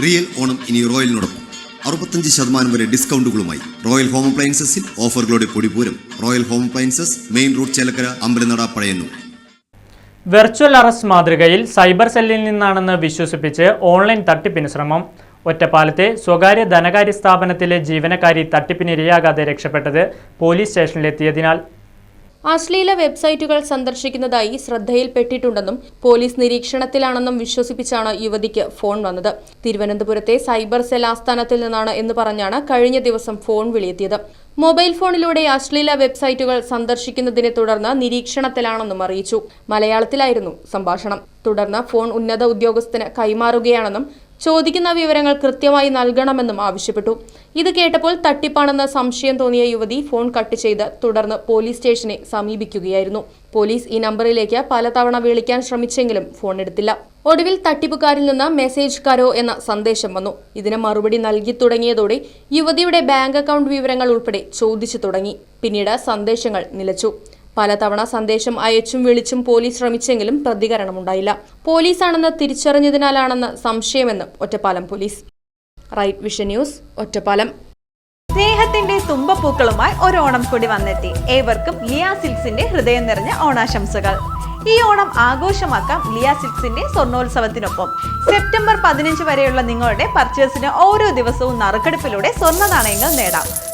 Real Onam ഇനി റോയലിനോടൊപ്പം. അറുപത്തഞ്ച് ശതമാനം വരെ ഡിസ്കൗണ്ടുകളുമായി റോയൽ ഹോം അപ്ലയൻസസിൽ ഓഫറുകളുടെ പൊടിപൂരം royal home appliances main road Chelakkara Ambalanada Pazhayannur. Virtual arrest മാതൃകയിൽ സൈബർ സെല്ലിൽ നിന്നാണെന്ന് വിശ്വസിപ്പിച്ച് ഓൺലൈൻ തട്ടിപ്പിന് ശ്രമം. ഒറ്റപ്പാലത്തെ സ്വകാര്യ ധനകാര്യ സ്ഥാപനത്തിലെ ജീവനക്കാരി തട്ടിപ്പിനിരയാകാതെ രക്ഷപ്പെട്ടത് പോലീസ് സ്റ്റേഷനിലെത്തിയതിനാൽ അശ്ലീല വെബ്സൈറ്റുകൾ സന്ദർശിക്കുന്നതായി ശ്രദ്ധയിൽപ്പെട്ടിട്ടുണ്ടെന്നും പോലീസ് നിരീക്ഷണത്തിലാണെന്നും വിശ്വസിപ്പിച്ചാണ് യുവതിക്ക് ഫോൺ വന്നത്. തിരുവനന്തപുരത്തെ സൈബർ സെൽ ആസ്ഥാനത്തിൽ നിന്നാണ് എന്ന് പറഞ്ഞാണ് കഴിഞ്ഞ ദിവസം ഫോൺ വിളിയെത്തിയത്. മൊബൈൽ ഫോണിലൂടെ അശ്ലീല വെബ്സൈറ്റുകൾ സന്ദർശിക്കുന്നതിനെ തുടർന്ന് നിരീക്ഷണത്തിലാണെന്നും അറിയിച്ചു. മലയാളത്തിലായിരുന്നു സംഭാഷണം. തുടർന്ന് ഫോൺ ഉന്നത ഉദ്യോഗസ്ഥന് കൈമാറുകയാണെന്നും ചോദിക്കുന്ന വിവരങ്ങൾ കൃത്യമായി നൽകണമെന്നും ആവശ്യപ്പെട്ടു. ഇത് കേട്ടപ്പോൾ തട്ടിപ്പാണെന്ന സംശയം തോന്നിയ യുവതി ഫോൺ കട്ട് ചെയ്ത് തുടർന്ന് പോലീസ് സ്റ്റേഷനെ സമീപിക്കുകയായിരുന്നു. പോലീസ് ഈ നമ്പറിലേക്ക് പലതവണ വിളിക്കാൻ ശ്രമിച്ചെങ്കിലും ഫോൺ എടുത്തില്ല. ഒടുവിൽ തട്ടിപ്പുകാരിൽ നിന്ന് മെസ്സേജ് കരോ എന്ന സന്ദേശം വന്നു. ഇതിന് മറുപടി നൽകി തുടങ്ങിയതോടെ യുവതിയുടെ ബാങ്ക് അക്കൗണ്ട് വിവരങ്ങൾ ഉൾപ്പെടെ ചോദിച്ചു തുടങ്ങി. പിന്നീട് സന്ദേശങ്ങൾ നിലച്ചു. പലതവണ സന്ദേശം അയച്ചും വിളിച്ചും പോലീസ് ശ്രമിച്ചെങ്കിലും പ്രതികരണമുണ്ടായില്ല. പോലീസാണെന്ന് തിരിച്ചറിഞ്ഞതിനാലാണെന്ന് സംശയമെന്ന് Ottapalam police. Right vision news Ottapalam. സ്നേഹത്തിന്റെ തുമ്പപ്പൂക്കളുമായി ഒരു ഓണം കൂടി വന്നെത്തി. ഏവർക്കും ലിയ സിൽക്സിന്റെ ഹൃദയം നിറഞ്ഞ ഓണാശംസകൾ. ഈ ഓണം ആഘോഷമാക്കാം ലിയ സിൽക്സിന്റെ സ്വർണോത്സവത്തിനൊപ്പം. സെപ്റ്റംബർ പതിനഞ്ച് വരെയുള്ള നിങ്ങളുടെ പർച്ചേസിന് ഓരോ ദിവസവും നറുക്കെടുപ്പിലൂടെ സ്വർണ നാണയങ്ങൾ നേടാം.